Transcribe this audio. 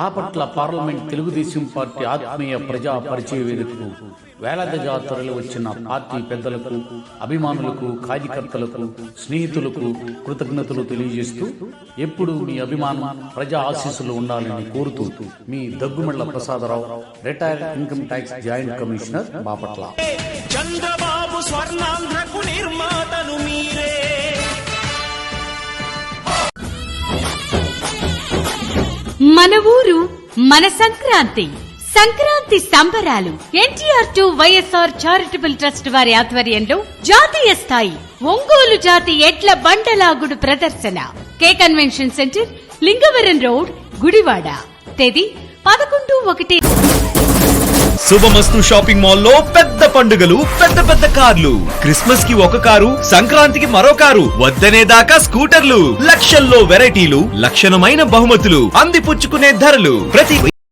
Bapatla parliament Telugu Desam party ఆత్మీయ ప్రజా పరిచయ వేదికకు వేలాది జాతరలు వచ్చిన పార్టీ పెద్దలకు అభిమానులకు కార్యకర్తలకు స్నేహితులకు కృతజ్ఞతలు తెలియజేస్తూ ఎప్పుడు మీ అభిమానం ప్రజా ఆశీస్సులు ఉండాలని కోరుతూ మీ Daggumella Prasadarao retired income tax joint commissioner Bapatla. Chandrababu స్వర్ణ మన ఊరు మన సంక్రాంతి. సంక్రాంతి సంబరాలు. NTR to YSR charitable trust వారి ఆధ్వర్యంలో జాతీయ స్థాయి ఒంగోలు జాతి ఎడ్ల బండలాగుడు ప్రదర్శన. K convention centre Lingavaram road Gudivada. తేదీ పదకొండు ఒకటి. శుభమస్తు షాపింగ్ మాల్లో పెద్ద పండుగలు పెద్ద పెద్ద కార్లు. క్రిస్మస్కి ఒక కారు సంక్రాంతికి మరో కారు వద్దనే దాకా స్కూటర్లు. లక్షల్లో వెరైటీలు లక్షణమైన బహుమతులు అందిపుచ్చుకునే ధరలు. ప్రతి